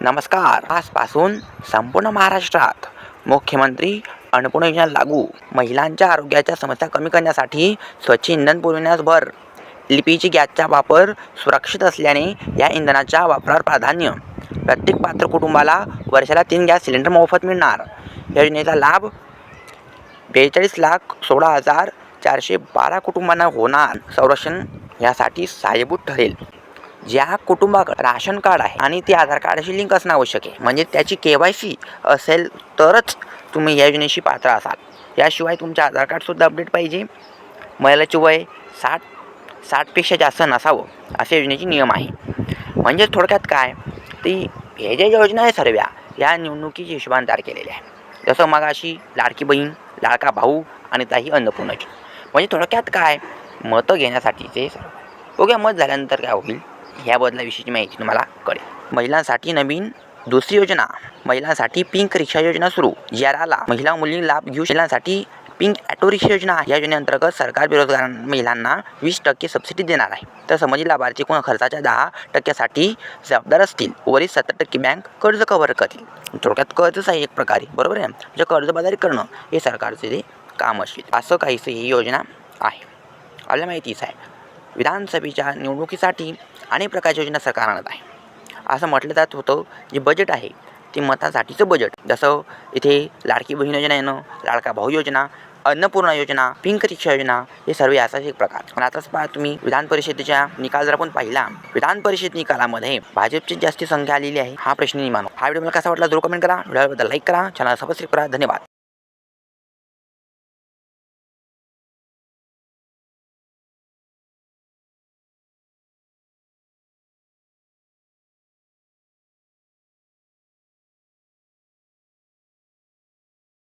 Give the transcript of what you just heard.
नमस्कार. आजपासून संपूर्ण महाराष्ट्रात मुख्यमंत्री अन्नपूर्णा योजना लागू महिलांच्या आरोग्याच्या समस्या कमी करण्यासाठी स्वच्छ इंधन पुरविण्यास भर एल पी जी गॅसचा वापर सुरक्षित असल्याने या इंधनाच्या वापरावर प्राधान्य. प्रत्येक पात्र कुटुंबाला वर्षाला तीन गॅस सिलेंडर मोफत मिळणार. योजनेचा लाभ बेचाळीस लाख सोळा हजार चारशे बारा कुटुंबांना होणार. संरक्षण यासाठी सहाय्यभूत ठरेल. ज्या कुटुंबाकडे राशन कार्ड आहे आणि ते आधार कार्डाशी लिंक असणं आवश्यक आहे. म्हणजे त्याची के वाय सी असेल तरच तुम्ही या योजनेशी पात्र असाल. याशिवाय तुमचे आधार कार्डसुद्धा अपडेट पाहिजे. महिलाचे वय साठ साठपेक्षा जास्त नसावं असे योजनेचे नियम आहे. म्हणजे थोडक्यात काय? ती हे ज्या योजना आहे सर्व्या या निवडणुकीच्या हिशोबाने तयार केलेल्या आहे. जसं मग अशी लाडकी बहीण लाडका भाऊ आणि ताही अन्नपूर्णाची. म्हणजे थोडक्यात काय? मतं घेण्यासाठीचे ओके मत झाल्यानंतर काय होईल? ह्या बदलाविषयीची माहिती तुम्हाला कळेल. महिलांसाठी नवीन दुसरी योजना. महिलांसाठी पिंक रिक्षा योजना सुरू. याला महिला मुली लाभ घेऊ महिलांसाठी पिंक ॲटो रिक्षा योजना. या योजनेअंतर्गत सरकार बेरोजगार महिलांना वीस टक्के सबसिडी देणार आहे. तर संबंधित लाभार्थी कोण? खर्चाच्या दहा टक्क्यासाठी जबाबदार असतील. वरील सत्तर टक्के बँक कर्ज कव्हर करतील. थोडक्यात कर्जच आहे एक प्रकारे. बरोबर आहे? म्हणजे कर्जबाजारी करणं हे सरकारचे ते काम असेल असं काहीसं ही योजना आहे. आपल्या माहितीच आहे. विधानसभेच्या निवडणुकीसाठी अनेक प्रकारच्या योजना सरकार आणत आहे. असं म्हटलं जात होतं जे बजेट आहे ते मतासाठीचं बजेट जसं इथे लाडकी बहीण योजना येणं लाडका भाऊ योजना अन्नपूर्णा योजना पिंक रिक्षा योजना हे सर्व याचाच एक प्रकार. आणि आताच पहा तुम्ही विधान परिषदेच्या निकाल जर आपण पाहिला विधान परिषद निकालामध्ये भाजपची जास्ती संख्या आलेली आहे हा प्रश्न निर्माण हा व्हिडिओ मला कसा वाटला जरूर कमेंट करा. व्हिडिओबद्दल लाईक करा चॅनल सबस्क्राईब करा. धन्यवाद.